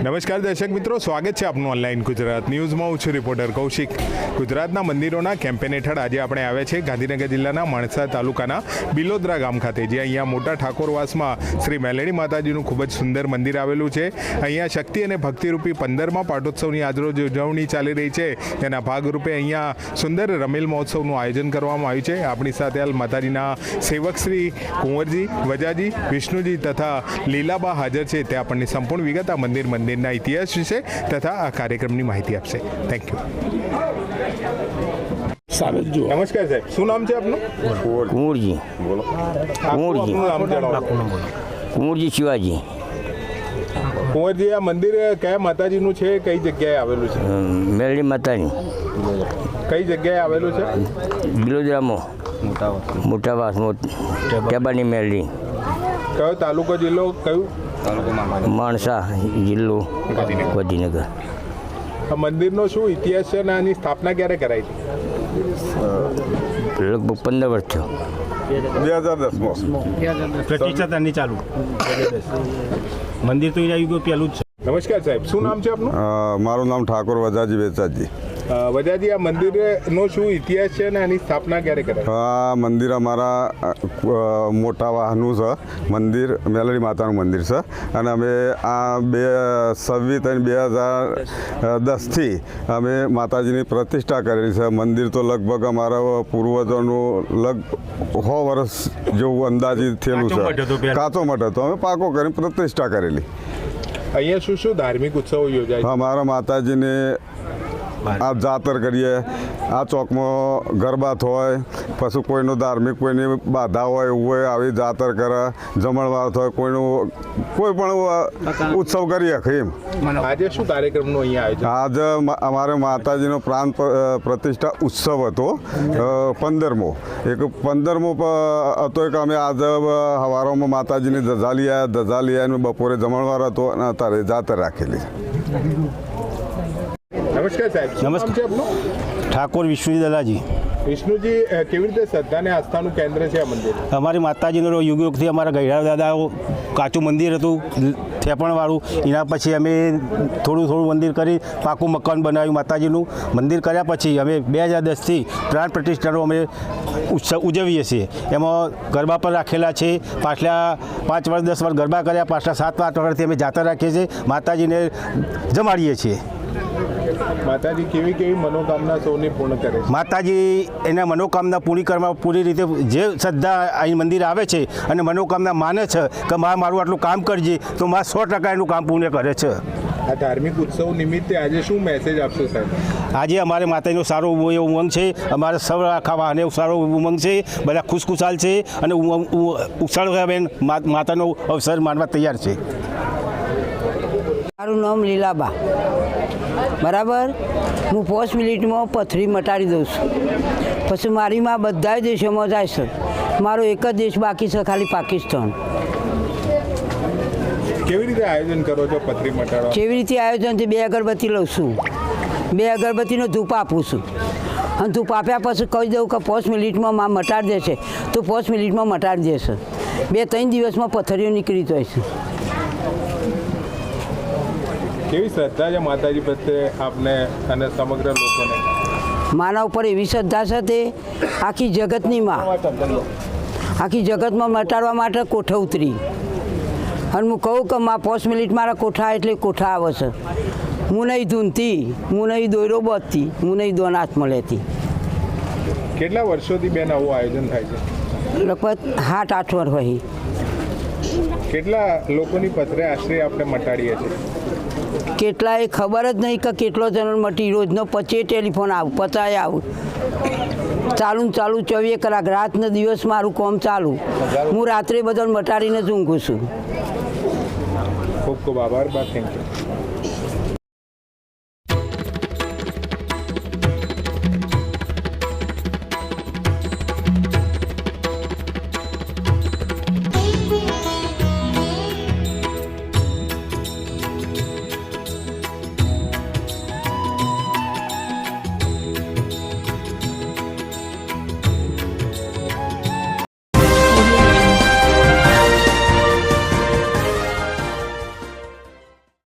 નમસ્કાર દર્શક મિત્રો, સ્વાગત છે આપનું ઓનલાઈન ગુજરાત ન્યૂઝમાં. હું છું રિપોર્ટર કૌશિક. ગુજરાતના મંદિરોના કેમ્પેન હેઠળ આજે આપણે આવ્યા છે ગાંધીનગર જિલ્લાના માણસા તાલુકાના બિલોદરા ગામ ખાતે જે અહીંયા મોટા ઠાકોરવાસમાં શ્રી મેલેડી માતાજીનું ખૂબ જ સુંદર મંદિર આવેલું છે. અહીંયા શક્તિ અને ભક્તિરૂપી પંદરમાં પાટોત્સવની આજરોજ ઉજવણી ચાલી રહી છે. તેના ભાગરૂપે અહીંયા સુંદર રમેલ મહોત્સવનું આયોજન કરવામાં આવ્યું છે. આપણી સાથે હાલ માતાજીના સેવક શ્રી કુંવરજી, વજાજી, વિષ્ણુજી તથા લીલાબા હાજર છે. તે આપણને સંપૂર્ણ વિગત આ મંદિર મંદિરના ઇતિહાસ વિશે તથા આ કાર્યક્રમની માહિતી આપશે. થેન્ક યુ સારું જુઓ. નમસ્કાર સાહેબ. શું નામ છે આપનું? કુંવરજી. બોલો. નામ કુંવરજી શિવાજી. કુંવરજી આ મંદિર કયા માતાજીનું છે? કઈ જગ્યાએ આવેલું છે? મેરડી માતાની. કઈ જગ્યાએ આવેલું છે? બિલોદરામો. મોટાવાસ મોટાવાસ ટેબાની મેરડી કયો તાલુકો જિલ્લો? કયું? માણસા જિલ્લો ગાંધીનગર. મંદિરનો શું ઇતિહાસ છે અને આની સ્થાપના ક્યારે કરાઈ હતી? લગભગ પંદર વર્ષ થયો. બે હજાર દસમાં. પ્રતિષ્ઠા ત્યાંની ચાલુ. મંદિર તો અહીંયા આવ્યું પહેલું જ છે. નમસ્કાર સાહેબ શું નામ છે આપનું? મારું નામ ઠાકોર વજાજી વેચાજી. વજાજી આ મંદિરનો શું ઇતિહાસ છે અને આની સ્થાપના ક્યારે કરાય આ મંદિર અમારા મોટા વાહનું છે. મંદિર મેલડી માતાનું મંદિર છે. અને અમે આ બે છવ્વીસ અને બે હજાર દસથી અમે માતાજીની પ્રતિષ્ઠા કરેલી છે. મંદિર તો લગભગ અમારા પૂર્વજોનું લગ સો વર્ષ જેવું અંદાજિત થયેલું છે. કાચો મઠ હતો અમે પાકો કરીને પ્રતિષ્ઠા કરેલી. અહીંયા શું શું ધાર્મિક ઉત્સવો યોજાય અમારા માતાજીને આ જાતર કરીએ. આ ચોકમાં ગરબા હોય પછી કોઈનું ધાર્મિક કોઈની બાધા હોય એવું હોય આવી જાતર કરે જમણવાર થાય કોઈનું કોઈ પણ ઉત્સવ કરીએ એમ. આજે શું કાર્યક્રમનું અહીંયા આયોજન? આજે અમારે માતાજીનો પ્રાણ પ્રતિષ્ઠા ઉત્સવ હતો પંદરમો. એક પંદરમો હતો એક અમે આજે હવારોમાં માતાજીની ધજા લઈ આવ્યા. ધજા લઈ આવીને બપોરે જમણવાર હતો અને અત્યારે જાતર રાખેલી નમસ્કાર સાહેબ. નમસ્કાર. ઠાકોર વિષ્ણુજી દલાજી. વિષ્ણુજી કેવી રીતે શ્રદ્ધા અને આસ્થાનું કેન્દ્ર છે આ મંદિર? અમારી માતાજીનો યુગ યુગથી અમારા ગૈરા દાદાઓ કાચું મંદિર હતું થેપણવાળું. એના પછી અમે થોડું થોડું મંદિર કરી પાકું મકાન બનાવ્યું માતાજીનું. મંદિર કર્યા પછી અમે બે હજાર દસથી પ્રાણ પ્રતિષ્ઠાનો અમે ઉત્સવ ઉજવીએ છીએ. એમાં ગરબા પણ રાખેલા છે. પાછલા પાંચ વર્ષ દસ વર્ષ ગરબા કર્યા. પાછલા સાત આઠ વર્ષથી અમે જાતા રાખીએ છીએ. માતાજીને જમાડીએ છીએ. માતાજી કેવી કેવી મનોકામના સૌની પૂર્ણ કરે માતાજી એના મનોકામના પૂરી કરવા પૂરી રીતે જે શ્રદ્ધા અહીં મંદિર આવે છે અને મનોકામના માને છે કે મા મારું આટલું કામ કરજે તો મા સો ટકા એનું કામ પૂર્ણ કરે છે. આ ધાર્મિક ઉત્સવ નિમિત્તે આજે શું મેસેજ આપશો સાહેબ? આજે અમારે માતાજીનો સારો એવો ઉમંગ છે અમારે સૌ આખા વાહને સારો ઉમંગ છે બધા ખુશખુશાલ છે અને ઉ- ઉ- મા- માતાનો અવસર માનવા તૈયાર છે. મારું નામ લીલાબા. બરાબર? હું પાંચ મિનિટમાં પથરી મટાડી દઉં છું. પછી મારી માં બધા દેશોમાં જાય છે. મારો એક જ દેશ બાકી છે ખાલી પાકિસ્તાન. કેવી રીતે આયોજન કરો છો પથરી મટાડવા? કેવી રીતે આયોજનથી બે અગરબત્તી લઉં છું? બે અગરબત્તીનો ધૂપ આપું છું. અને ધૂપ આપ્યા પછી કહી દઉં કે પાંચ મિનિટમાં માં મટાડી દેશે. તો પાંચ મિનિટમાં મટાડી દેશે. બે ત્રણ દિવસમાં પથરીઓ નીકળી જાય છે. કેવી શ્રદ્ધા છે માતાજી પ્રત્યે આપને અને સમગ્ર લોકોને? માના ઉપર એવી શ્રદ્ધા છે તે આખી જગતની માં. આખી જગતમાં મટાડવા માટે કોઠા ઉતરી. અને હું કહું કે મા પાંચ મિનિટ મારા કોઠા એટલે કોઠા આવે છે. હું નહીં ધૂનતી હું નહીં દોયરો બધતી હું નહીં દોન હાથમાં લેતી કેટલા વર્ષોથી બેન આવું આયોજન થાય છે? લગભગ હાથ આઠ વર્ષ હોય કેટલા લોકોની પથરે આશરે આપણે મટાડીએ છીએ? કેટલાય ખબર જ નહીં કે કેટલો જણ મટી રોજનો પચે ટેલિફોન આવું પચાય આવું. ચાલુ ચાલુ ચોવીએ કલાક. રાતને દિવસ મારું કોમ ચાલુ. હું રાત્રે બધા મટાડીને જ ઊંઘું છું. ખૂબ ખૂબ આભાર થેન્ક યુ